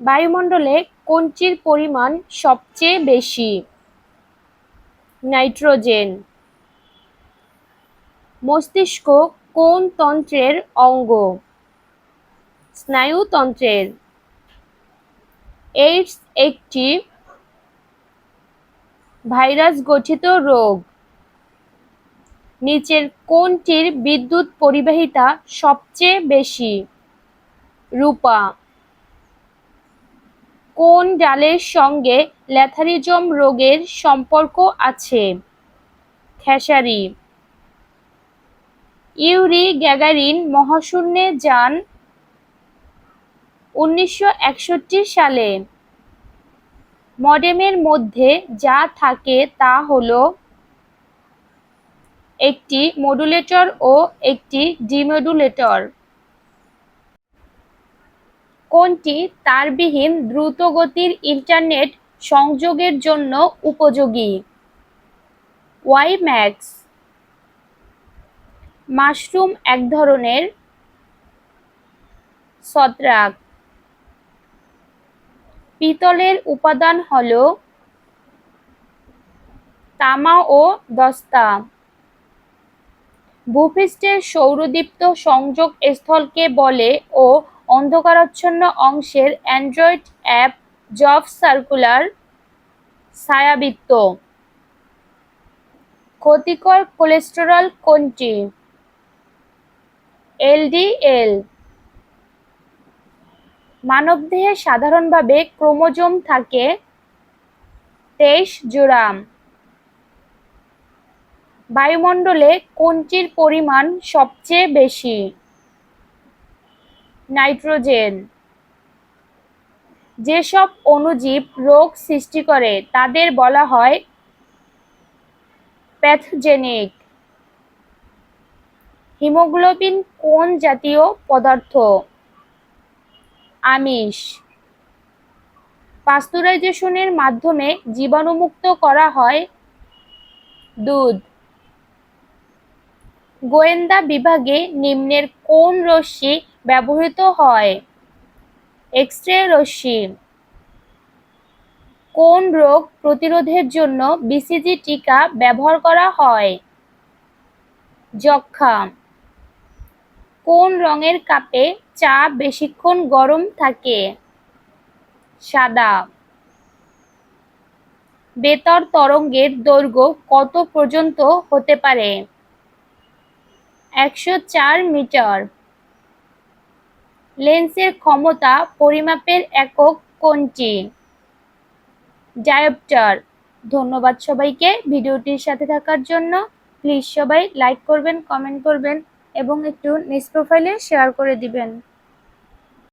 বায়ুমণ্ডলে কোনটির পরিমাণ সবচেয়ে বেশি। নাইট্রোজেন। মস্তিষ্ক কোন তন্ত্রের অঙ্গ? স্নায়ুতন্ত্রের এইডস একটি ভাইরাস গঠিত রোগ। নিচের কোনটির বিদ্যুৎ পরিবাহিতা সবচেয়ে বেশি? রূপা। কোন ডালের সঙ্গে ল্যাথারিজম রোগের সম্পর্ক আছে? খেসারি। ইউরি গ্যাগারিন মহাশূন্যে যান উনিশশো একষট্টি সালে। মডেমের মধ্যে যা থাকে তা হল একটি মডুলেটর ও একটি ডিমডুলেটর কোনটি তারবিহীন দ্রুতগতির ইন্টারনেট সংযোগের জন্য উপযোগী? ওয়াইম্যাক্স মাশরুম এক ধরনের, ছত্রাক, পিতলের উপাদান হল তামা ও দস্তা। ভূপৃষ্ঠের সৌরদীপ্ত সংযোগ স্থলকে বলে ও অন্ধকারাচ্ছন্ন অংশের অ্যান্ড্রয়েড অ্যাপ জব সার্কুলার ছায়াবৃত্ত। ক্ষতিকর কোলেস্টেরল কোনটি? এলডিএল। মানবদেহে সাধারণভাবে ক্রোমোজোম থাকে তেইশ জোড়া বায়ুমণ্ডলে কোনটির পরিমাণ সবচেয়ে বেশি? নাইট্রোজেন। যেসব অণুজীব রোগ সৃষ্টি করে, তাদের বলা হয় প্যাথোজেনিক। হিমোগ্লোবিন কোন জাতীয় পদার্থ? আমিষ। পাস্তুরাইজেশনের মাধ্যমে জীবাণুমুক্ত করা হয় দুধ। গোয়েন্দা বিভাগে নিম্নের কোন রশ্মি ব্যবহৃত হয়? এক্স রে রশ্মি। কোন রোগ প্রতিরোধের জন্য বিসিজি টিকা ব্যবহার করা হয়? যক্ষা কোন রঙের কাপে চা বেশিক্ষণ গরম থাকে? সাদা। বেতার তরঙ্গের দৈর্ঘ্য কত পর্যন্ত হতে পারে? একশো চার মিটার। লেন্সের ক্ষমতা পরিমাপের একক কোনটি? ডায়োপ্টার ধন্যবাদ সবাইকে ভিডিওটির সাথে থাকার জন্য। প্লিজ সবাই লাইক করবেন, কমেন্ট করবেন এবং একটু নিজ প্রোফাইলে শেয়ার করে দিবেন।